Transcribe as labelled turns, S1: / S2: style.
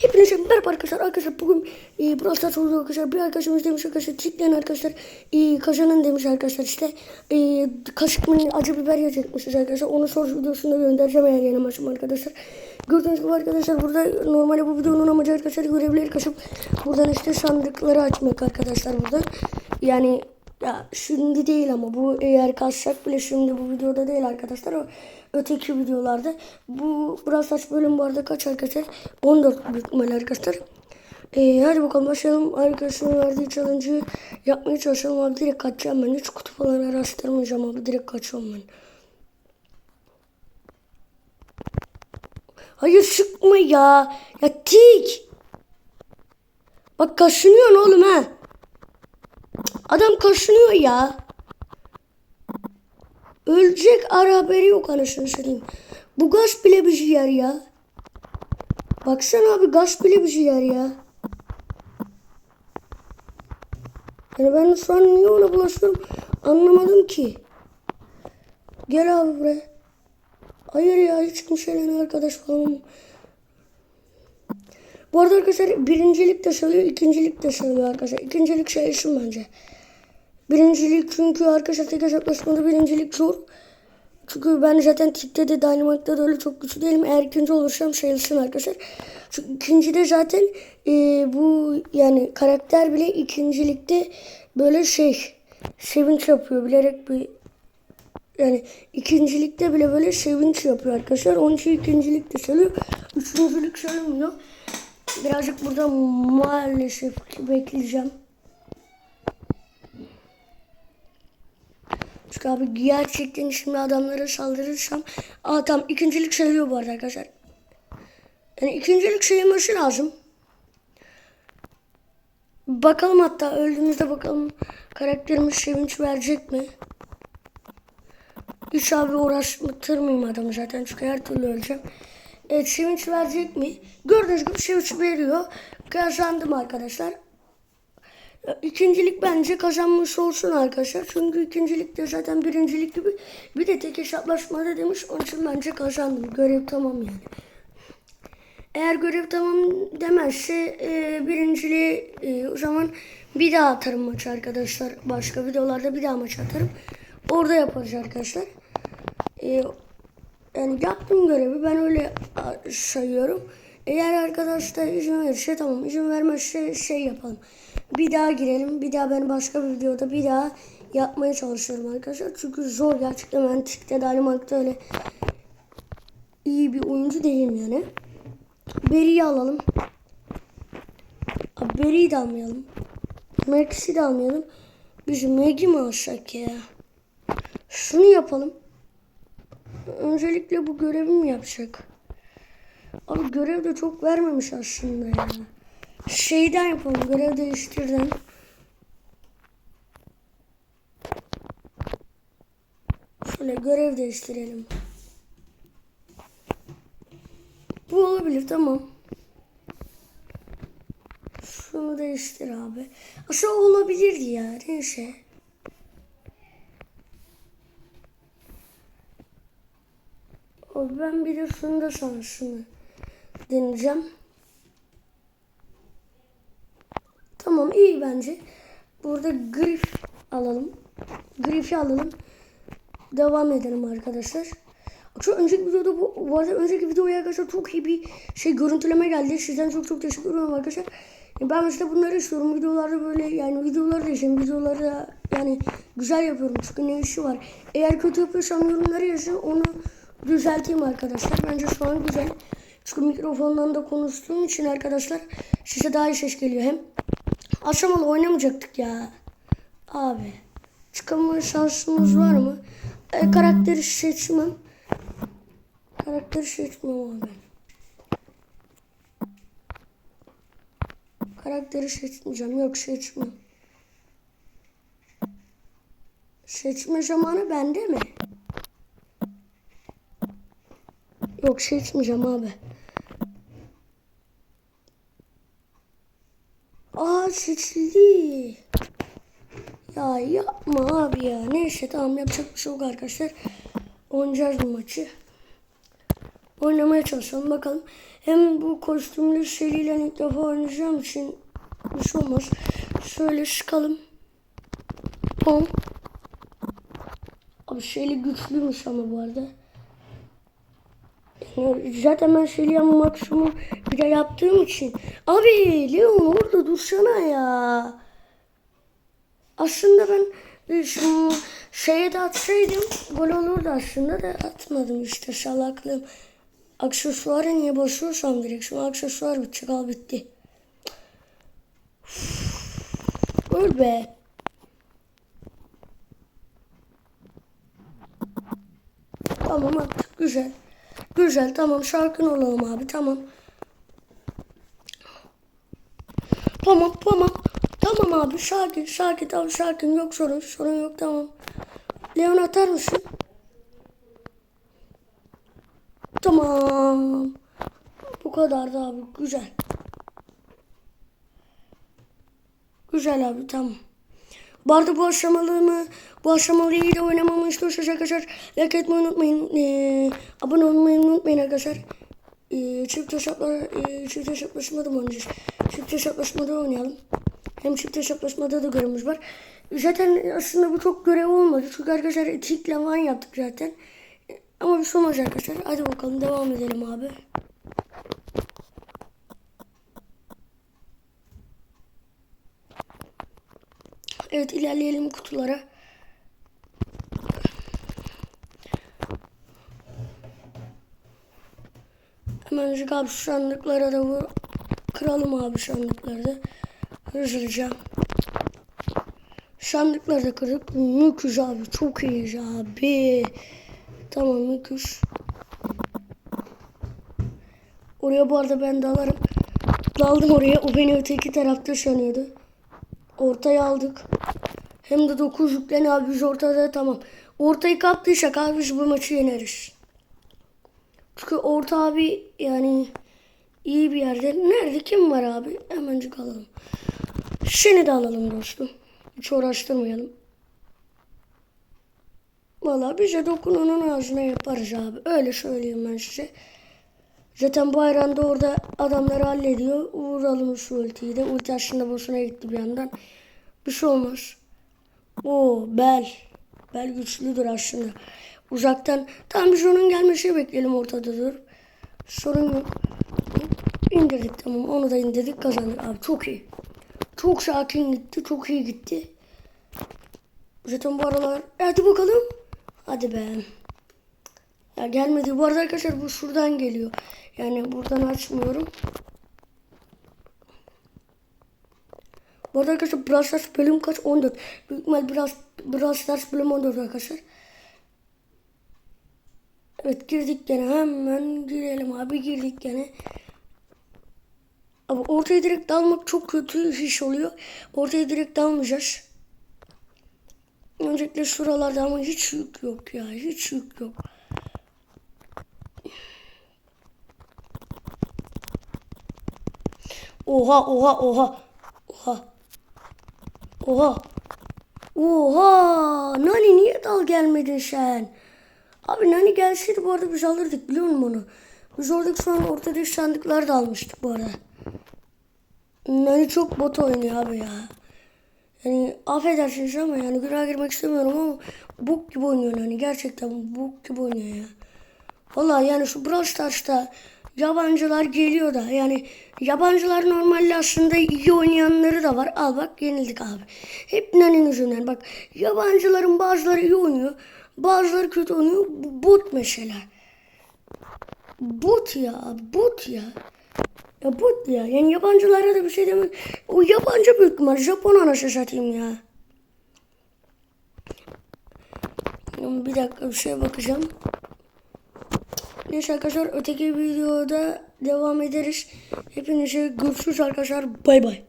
S1: Hepinize merhaba arkadaşlar. Arkadaşlar bugün e, Brawl Stars oldu arkadaşlar. Bir arkadaşımız demiş arkadaşlar. Tikleyen arkadaşlar. E, kazanan demiş arkadaşlar işte. E, kaşık mı acı biber yiyecekmişiz arkadaşlar. Onu soru videosunda göndereceğim eğer yenemezsem arkadaşlar. Gördüğünüz gibi arkadaşlar burada normalde bu videonun amacı arkadaşlar görevleri kaşıp buradan işte sandıkları açmak arkadaşlar burada. Yani ya şimdi değil ama bu eğer kassak bile şimdi bu videoda değil arkadaşlar. O öteki videolarda. Bu Brawl Stars bölüm bu arada kaç arkadaşlar? 14 büyük arkadaşlar. Ee, hadi bakalım başlayalım. Arkadaşımın verdiği challenge'ı yapmaya çalışalım abi. Direkt kaçacağım ben. Hiç kutu falan araştırmayacağım abi. Direkt kaçıyorum ben. Hayır sıkma ya. Ya tik. Bak kaşınıyorsun oğlum ha. Adam kaşınıyor ya. Ölecek ara haberi yok anasını satayım. Bu gaz bile şey yer ya. Baksana abi gaz bile şey yer ya. Yani ben şu an niye ona bulaşıyorum anlamadım ki. Gel abi buraya. Hayır ya hiç kimseyle arkadaş falan. Bu arada arkadaşlar birincilik de söylüyor, ikincilik de söylüyor arkadaşlar. İkincilik sayılsın bence. Birincilik çünkü arkadaşlar tek hesaplaşmada birincilik zor. Çünkü ben zaten tikte de Dynamite'da da öyle çok güçlü değilim. Eğer ikinci olursam sayılsın arkadaşlar. Çünkü ikincide zaten e, bu yani karakter bile ikincilikte böyle şey sevinç yapıyor. Bilerek bir yani ikincilikte bile böyle sevinç yapıyor arkadaşlar. Onun için ikincilikte söylüyor. Üçüncülük söylemiyor. Birazcık burada maalesef bekleyeceğim. Çünkü abi gerçekten şimdi adamlara saldırırsam Aa tamam ikincilik sayılıyor bu arada arkadaşlar. Yani ikincilik sayılması lazım. Bakalım hatta öldüğümüzde bakalım karakterimiz sevinç verecek mi? Hiç abi uğraştırmayayım adamı zaten çünkü her türlü öleceğim. Evet sevinç verecek mi? Gördüğünüz gibi sevinç veriyor. Kazandım arkadaşlar. İkincilik bence kazanmış olsun arkadaşlar. Çünkü ikincilikte zaten birincilik gibi bir de tek hesaplaşmada demiş. Onun için bence kazandım. Görev tamam yani. Eğer görev tamam demezse e, birinciliği e, o zaman bir daha atarım maç arkadaşlar. Başka videolarda bir daha maç atarım. Orada yaparız arkadaşlar. E, yani yaptım görevi ben öyle sayıyorum. Eğer arkadaşlar izin verirse tamam izin vermezse şey yapalım. Bir daha girelim. Bir daha ben başka bir videoda bir daha yapmaya çalışıyorum arkadaşlar. Çünkü zor gerçekten ben TikTok'ta Dynamite'da öyle iyi bir oyuncu değilim yani. Beri'yi alalım. Abi Beri'yi de almayalım. Max'i de almayalım. Biz Mag'i mi alsak ya? Şunu yapalım. Öncelikle bu görevi mi yapacak? Abi görev de çok vermemiş aslında ya. Şeyden yapalım. Görev değiştirden. Şöyle görev değiştirelim. Bu olabilir tamam. Şunu değiştir abi. Aslında olabilirdi ya. Neyse. Ben bir de şunu da sana şunu deneyeceğim. Tamam iyi bence. Burada grif alalım. Grifi alalım. Devam edelim arkadaşlar. Şu önceki videoda bu, bu arada önceki videoya arkadaşlar çok iyi bir şey görüntüleme geldi. Sizden çok çok teşekkür ederim arkadaşlar. Ben mesela bunları istiyorum. Videolarda böyle yani videoları da izleyin. Videoları da yani güzel yapıyorum. Çünkü ne işi var. Eğer kötü yapıyorsam yorumları yazın. Onu düzelteyim arkadaşlar. Bence şu an güzel. Çünkü mikrofondan da konuştuğum için arkadaşlar size daha iyi ses geliyor. Hem aşamalı oynamayacaktık ya. Abi. Çıkama şansımız var mı? E, karakteri seçmem. Karakteri seçmem abi. Karakteri seçmeyeceğim. Yok seçmem. Seçme zamanı bende mi? Yok seçmeyeceğim abi. Aa seçildi. Ya yapma abi ya. Neyse tamam yapacak bir şey yok arkadaşlar. Oynayacağız bu maçı. oynamaya çalışalım bakalım. Hem bu kostümlü seriyle ilk defa oynayacağım için bir şey olmaz. Şöyle çıkalım. Tamam. Abi şeyli güçlüymüş ama bu arada. Zaten ben ama maksimum bir de yaptığım için. Abi Leon orada dursana ya. Aslında ben e, şu şeye de atsaydım gol olurdu aslında da atmadım işte salaklığım. Aksesuarı niye basıyorsam direkt şu aksesuar bitecek al bitti. Öl be. Tamam attık güzel. Güzel tamam şarkın olalım abi tamam. Tamam tamam. Tamam abi sakin sakin tamam sakin yok sorun sorun yok tamam. Leon atar mısın? Tamam. Bu kadar da abi güzel. Güzel abi tamam. Bu arada bu aşamalığımı, bu aşamalıyı da oynamamı istiyorsanız arkadaşlar like etmeyi unutmayın. Ee, abone olmayı unutmayın arkadaşlar. Ee, çift hesaplar, e, çift hesaplaşmada mı oynayacağız? Çift hesaplaşmada oynayalım. Hem çift hesaplaşmada da görevimiz var. Zaten aslında bu çok görev olmadı. Çünkü arkadaşlar etikle van yaptık zaten. Ama bir şey arkadaşlar. Hadi bakalım devam edelim abi. Evet ilerleyelim kutulara. Hemen abi şu sandıklara da vur. Kıralım abi sandıkları da. Hızlıca. Sandıkları da kırdık. Müküz abi. Çok iyiyiz abi. Tamam müküz. Oraya bu arada ben dalarım. Daldım oraya. O beni öteki tarafta sanıyordu. Ortaya aldık. Hem de 9 yüklen abi ortada tamam. Ortayı kaptıysak abi bu maçı yeneriz. Çünkü orta abi yani iyi bir yerde. Nerede kim var abi? Hemencik alalım. Seni de alalım dostum. Hiç uğraştırmayalım. Valla bize dokunanın ağzına yaparız abi. Öyle söyleyeyim ben size. Zaten bu ayranda orada adamları hallediyor. Vuralım şu ultiyi de. Ulti aslında boşuna gitti bir yandan. Bir şey olmaz. O bel. Bel güçlüdür aslında. Uzaktan tam biz onun gelmesini bekleyelim ortada dur. Sorun yok. İndirdik tamam onu da indirdik kazandık abi çok iyi. Çok sakin gitti çok iyi gitti. Zaten bu aralar hadi bakalım. Hadi be. Ya gelmedi. Bu arada arkadaşlar bu şuradan geliyor. Yani buradan açmıyorum. Bu arada arkadaşlar Brawl Stars bölüm kaç? 14. Büyük ihtimal Brawl, Brawl Stars bölüm 14 arkadaşlar. Evet girdik gene hemen girelim abi girdik gene. Abi ortaya direkt dalmak çok kötü iş oluyor. Ortaya direkt dalmayacağız. Öncelikle şuralarda ama hiç yük yok ya hiç yük yok. Oha oha oha. Oha. Oha. Oha. Nani niye dal gelmedin sen? Abi Nani gelseydi bu arada biz alırdık biliyor musun onu? Biz oradaki şu an ortada sandıklar da almıştık bu arada. Nani çok bot oynuyor abi ya. Yani affedersiniz ama yani günah girmek istemiyorum ama bok gibi oynuyor Nani. Gerçekten bok gibi oynuyor ya. Vallahi yani şu Brawl Stars'ta yabancılar geliyor da yani yabancılar normalde aslında iyi oynayanları da var. Al bak yenildik abi. Hep Nani'nin yüzünden bak yabancıların bazıları iyi oynuyor. Bazıları kötü oynuyor. Bot mesela. Bot ya bot ya. Ya bot ya. Yani yabancılara da bir şey demem. O yabancı büyük ihtimal. Japon anası satayım ya. Bir dakika bir şeye bakacağım. Neyse arkadaşlar öteki videoda devam ederiz. Hepinize görüşürüz arkadaşlar. Bay bay.